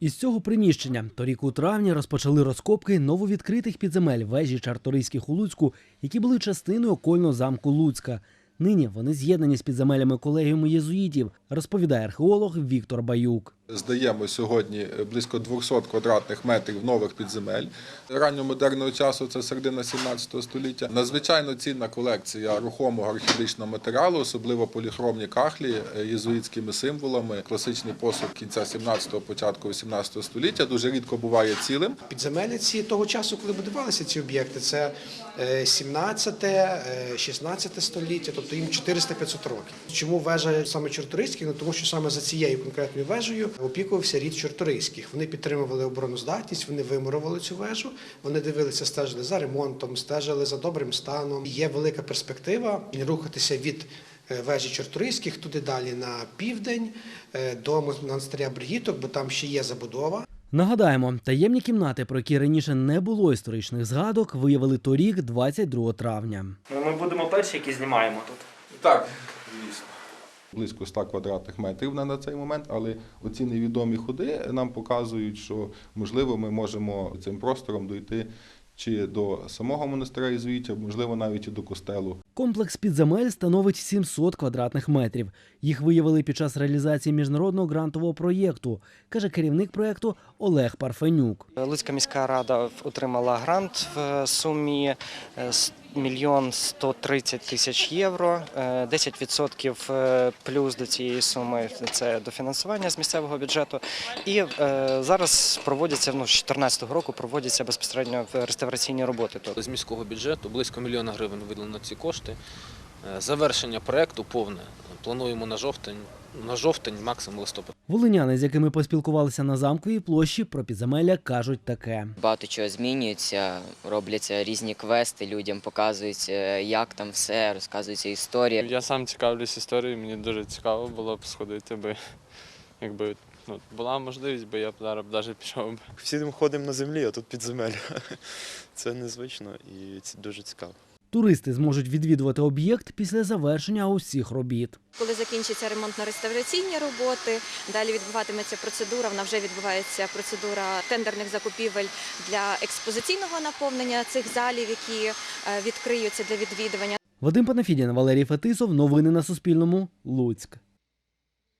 Із цього приміщення торік у травні розпочали розкопки нововідкритих підземель вежі Чарторийських у Луцьку, які були частиною окольного замку Луцька. Нині вони з'єднані з підземелями колегіуму єзуїтів, розповідає археолог Віктор Баюк. Здаємо сьогодні близько 200 квадратних метрів нових підземель ранньомодерного часу, це середина 17 століття. Надзвичайно цінна колекція рухомого археологічного матеріалу, особливо поліхромні кахлі е, єзуїтськими символами, класичний посуд кінця 17-го, початку 18 століття. Дуже рідко буває цілим. Підземелля ці того часу, коли будувалися ці об'єкти, це е, 17, е, 16 століття, тобто їм 400-500 років. Чому вежа саме Чорторийських? Ну тому що саме за цією конкретною вежею опікувався рід Чорторийських. Вони підтримували обороноздатність, вони вимурували цю вежу, вони дивилися, стежили за ремонтом, стежили за добрим станом. Є велика перспектива рухатися від е, вежі Чорторийських туди далі на південь е, до монастиря Бригіток, бо там ще є забудова. Нагадаємо, таємні кімнати, про які раніше не було історичних згадок, виявили торік, 22 травня. Ми будемо перші, які знімаємо тут. Так. Близько 100 квадратних метрів на, цей момент, але оці невідомі ходи нам показують, що можливо ми можемо цим простором дойти чи до самого монастиря єзуїтів, можливо, навіть і до костелу. Комплекс підземель становить 700 квадратних метрів. Їх виявили під час реалізації міжнародного грантового проєкту, каже керівник проєкту Олег Парфенюк. Луцька міська рада отримала грант в сумі е, мільйон 130 тисяч євро. Е, 10% е, плюс до цієї суми це дофінансування з місцевого бюджету. І е, зараз проводяться ну, з 2014 року проводяться безпосередньо реставраційні роботи. тут. З міського бюджету близько мільйона гривень виділено ці кошти. Е, Завершення проекту повне. Плануємо на жовтень, на жовтень, максимум листопад. Волиняни, з якими поспілкувалися на замковій площі, про підземелля кажуть таке. Багато чого змінюється, робляться різні квести, людям показується, як там все, розказується історія. Я сам цікавлюсь історією, мені дуже цікаво було б сходити, би, якби ну, була можливість, би я б зараз навіть пішов. би. Всі ми ходимо на землі, а тут підземелля. Це незвично і це дуже цікаво. Туристи зможуть відвідувати об'єкт після завершення усіх робіт. Коли закінчаться ремонтно-реставраційні роботи, далі відбуватиметься процедура. Вона вже відбувається процедура тендерних закупівель для експозиційного наповнення цих залів, які е, відкриються для відвідування. Вадим Панафідін, Валерій Фетисов. Новини на Суспільному. Луцьк.